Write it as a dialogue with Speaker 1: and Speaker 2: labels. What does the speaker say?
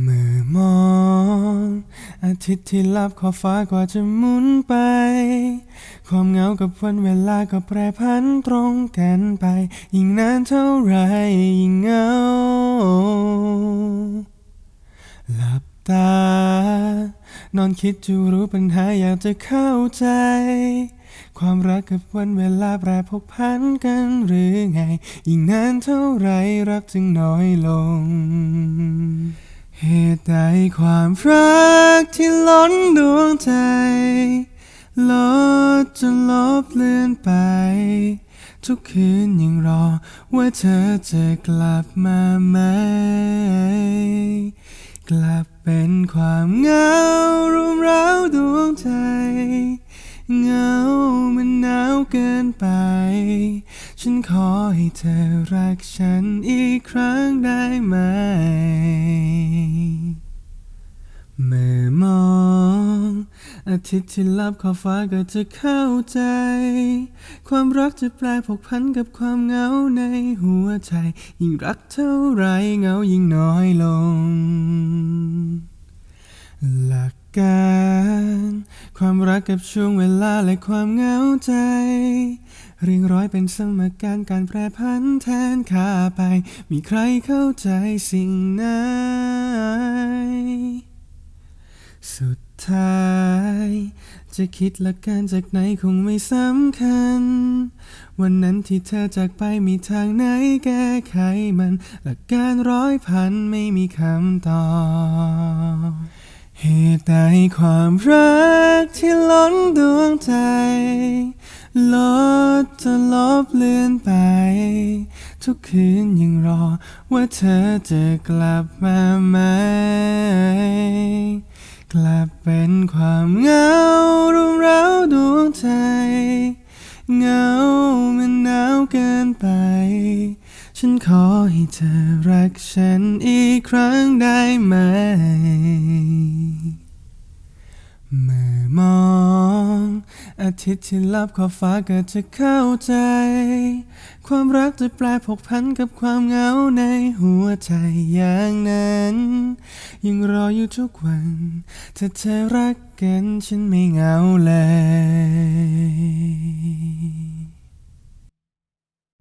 Speaker 1: เมื่อมองอาทิตย์ที่ลับขอบฟ้ากว่าจะหมุนไป ความเหงากับวันเวลาก็แปรพันตรงกันไป ยิ่งนานเท่าไรยิ่งเหงา หลับตา นอนคิดจะรู้ปัญหาอยากจะเข้าใจ ความรักกับวันเวลาแปรผกพันกันหรือไง ยิ่งนานเท่าไรรักจึงน้อยลง ตุใดความรักที่ล้นดวงใจ ลดจนลบเลือนไป ทุกคืนยังรอว่าเธอจะกลับมาไหม กลับเป็นความเหงารุมเร้าดวงใจเหงามันหนาวเกินไป ฉันขอให้เธอรักฉันอีกครั้งได้ไหม อาทิตย์ที่ลับขอบฟ้าก็จะเข้าใจ ความรักจะแปลผกพันกับความเหงาในหัวใจ ยิ่งรักเท่าไรเหงายิ่งน้อยลง หลักการความรักกับช่วงเวลาและความเหงาใจ เรียงร้อยเป็นสมการการแปรพันแทนค่าไป มีใครเข้าใจสิ่งนั้นสุด ท้าย จะคิดละกันจากไหนคงไม่สำคัญ วันนั้นที่เธอจากไปมีทางไหนแก้ไขมัน หลักการร้อยพันไม่มีคำตอบเหตุใดความรักที่ล้นดวงใจ ลดจะลบเลือนไป ทุกคืนยังรอว่าเธอจะกลับมาไหม เป็นความเหงารุมเร้าดวงใจเหงามันหนาวเกินไป ฉันขอให้เธอรักฉันอีกครั้งได้ไหม อาทิตย์ที่ลับขอบฟ้าก็จะเข้าใจ ความรักจะแปลผกพันกับความเหงาในหัวใจอย่างนั้น ยังรออยู่ทุกวัน ถ้าเธอรักกันฉันไม่เหงาเลย